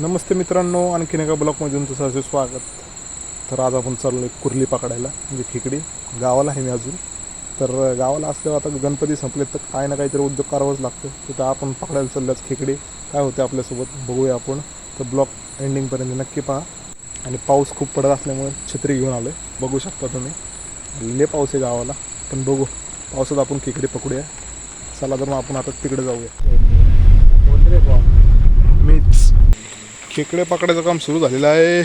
नमस्ते मित्रांनो आणखीन एका ब्लॉकमध्ये तुमचं सहर्ष स्वागत. तर आज आपण चाललो आहे कुर्ली पकडायला म्हणजे खेकडी. गावाला आहे मी अजून. तर गावाला असल्यावर आता गणपती संपले तर काय ना काहीतरी उद्योग करावाच लागतो. तिथं आपण पकडायला चालल्याच खेकडी. काय होते आपल्यासोबत बघूया आपण. तर ब्लॉक एंडिंगपर्यंत नक्की पहा. आणि पाऊस खूप पडत असल्यामुळे छत्री घेऊन आलो आहे बघू शकता तुम्ही. लय पाऊस आहे गावाला. पण बघू. पावसात आपण खेकडी पकडूया. चला तर मग आपण आता तिकडे जाऊया. खेकडे पकडायचं काम सुरू झालेलं आहे.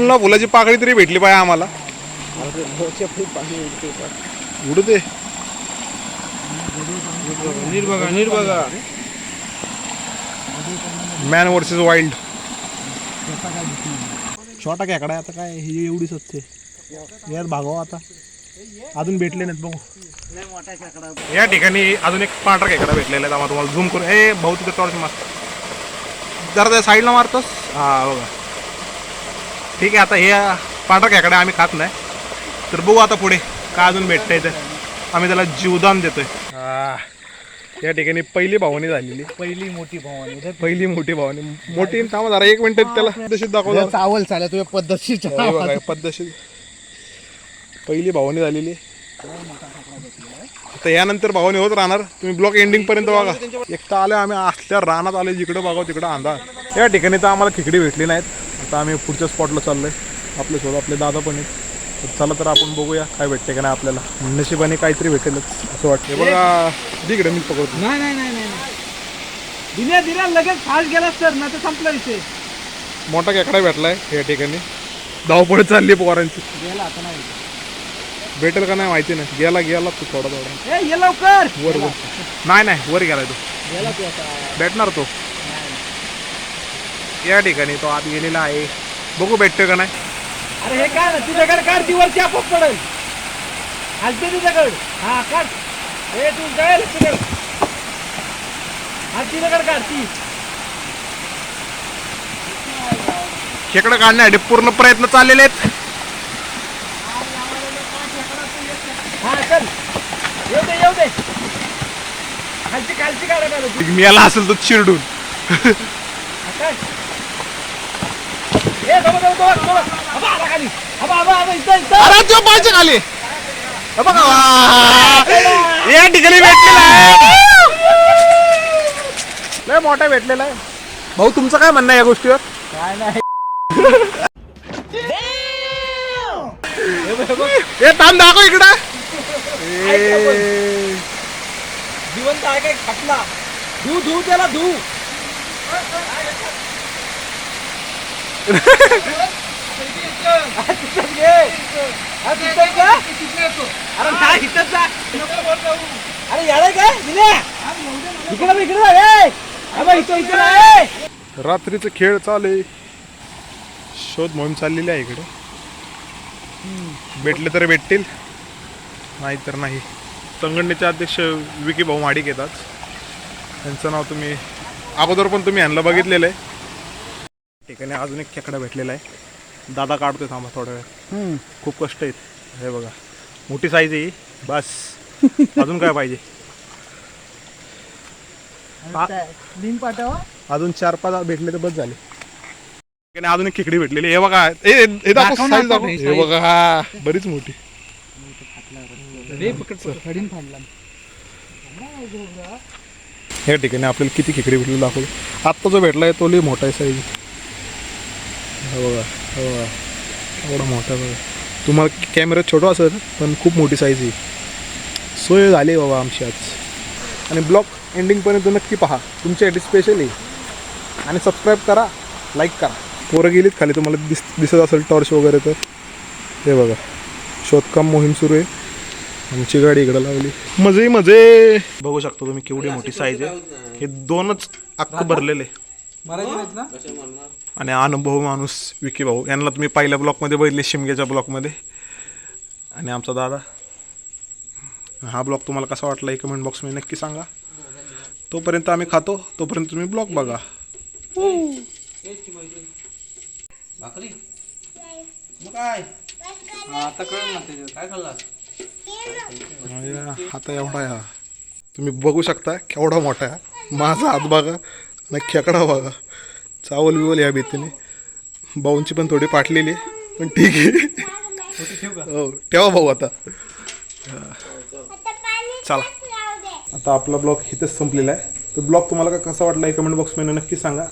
ना फुलाची पाकळी तरी भेटली पाहिजे आम्हाला. उडू दे. नीट बघा नीट बघा. मॅन वर्सेस वाईल्ड छोटा खेकडा आता काय ही एवढीच असते यात भागवा आता. अजून भेटले नाहीत बघू. या ठिकाणी अजून एक पांढरा खेकडा भेटलेला आहे. आम्हाला तुम्हाला झूम करून ए भाऊ तिथे टॉर्च मार. जरा त्या साईडला मारतोस? हा बघा. ठीक आहे आता हे पांढरा खेकडा आम्ही खात नाही. तर बघू आता पुढे काय अजून भेटतंय ते आम्ही त्याला जीवदान देतोय. हा. या ठिकाणी पहिली भावनी झालेली. पहिली मोठी भवानी. पहिली मोठी भावनी. मोठी थांबा जरा एक मिनिट त्याला पद्धतशीर दाखवलं चावल चालेल तुझ्या पद्धतशीर बघा, पद्धतशीर. पहिली भावनी झालेली आता यानंतर भावनी होत राहणार. तुम्ही ब्लॉक एंडिंग पर्यंत बघा. एक तर आले आम्ही असल्या रानात आले जिकडे बघा तिकडे अंधार. या ठिकाणी तर आम्हाला खिकडी भेटली नाहीत. आता आम्ही पुढच्या स्पॉटला चाललोय. आपले सोबत आपले दादा पण आहेत. चला तर आपण बघूया काय भेटते का नाही आपल्याला. नशिबाने काहीतरी भेटेलच असं वाटतं बघा तिकडे मी पकडतो. नाही नाही नाही दिल्या दिल्या लगेच फास्ट गेला सर ना तर संपला विषय. मोठा खेकडा भेटलाय या ठिकाणी. धावपळ चालली पोरांची. गेला आता नाही. भेटेल का नाही माहिती नाही. गेला गेला तू थोडा थोडा. ए ये लवकर. वर वर. नाही नाही वर गेलाय तो. गेला तू आता. भेटणार तो. या ठिकाणी तो आत गेलेला आहे. बघू भेटतोय का नाही. अरे हे काय ना तुझ्याकडे काढ ती वरची आपोआप पडेल. हलते तुझ्याकडे. हा काढ. हे तू जाईल तुझ्याकडे. हा तिच्याकडे काढ ती. खेकडं काढण्यासाठी पूर्ण प्रयत्न चाललेले आहेत हा चल येऊ दे येऊ दे खालची काढा मी याला असेल तो चिरडून. काढ. ए बाबा बाबा बाबा बाबा आबा आला खाली. आबा आबा आबा इथं इथं. अरे तो पाहिजे खाली. हे बघा वा. या ठिकाणी भेटलेला आहे. लय मोठा भेटलेला आहे. भाऊ तुमचं काय म्हणणं आहे या गोष्टीवर? काय नाही. हे थांब दाखव इकडं. जिवंत आहे काय खटला? धू धू त्याला धू. अरे जा. अरे यार काय इकडे इकडे इथं इकडे आहे रात्रीचं खेळ चालू आहे. शोध मोहीम चाललेली आहे इकडे. भेटले तर भेटतील. नाही तर नाही. संघटनेचे अध्यक्ष विकी भाऊ माडिक येतात. त्यांचं नाव तुम्ही अगोदर पण तुम्ही ह्यांना बघितलेलं आहे. ठिकाणी अजून एक खेकडा भेटलेला आहे. दादा काढतोय थांबा थोड्या वेळ. खूप कष्ट आहेत. हे बघा मोठी साईज आहे. बस. अजून काय पाहिजे? अजून चार पाच भेटले तर बस झाले. अजून एक खेकडी भेटलेली हे बघा हे बघा बरीच मोठी. फाडला या ठिकाणी आपल्याला किती खेकडी भेटली दाखवलं आत्ता जो भेटलाय तो लई मोठा आहे साईज. बघा हा बघा. एवढा मोठा बघा. तुम्हाला कॅमेरा छोटा असेल पण खूप मोठी साईज आहे. सोय झाली बाबा आमची आज. आणि ब्लॉग एंडिंगपर्यंत नक्की पहा. तुमच्यासाठी स्पेशल आहे. आणि सबस्क्राईब करा लाईक करा. पोरं गेलीत खाली तुम्हाला दिस दिसत असेल टॉर्च वगैरे तर. हे बघा. शोधकाम मोहीम सुरू आहे. आमची गाडी इकडं लावली. मजे मजे. बघू शकता तुम्ही केवढी मोठी साईज आहे. हे दोनच अख्ख भरलेले. आणि अनुभव माणूस विकी भाऊ. यांना तुम्ही पहिल्या ब्लॉकमध्ये बघितले शिमग्याच्या ब्लॉकमध्ये आणि आमचा दादा. हा ब्लॉग तुम्हाला कसा वाटला एक कमेंट बॉक्समध्ये नक्की सांगा. तोपर्यंत आम्ही खातो तोपर्यंत तुम्ही ब्लॉग बघा. काय? आता कळलं ना काय खाल्लास? आता एवढा आहे हा तुम्ही बघू शकता केवढा मोठा आहे. माझा हात बघा आणि खेकडा बघा. चावल बिवल या भीतीने. भाऊंची पण थोडी पाटलेली आहे पण ठीक आहे. हो ठेवा भाऊ आता. चला. आता आपला ब्लॉग इथेच संपलेला आहे. तर ब्लॉग तुम्हाला का कसा वाटला हे कमेंट बॉक्समध्ये नक्की सांगा.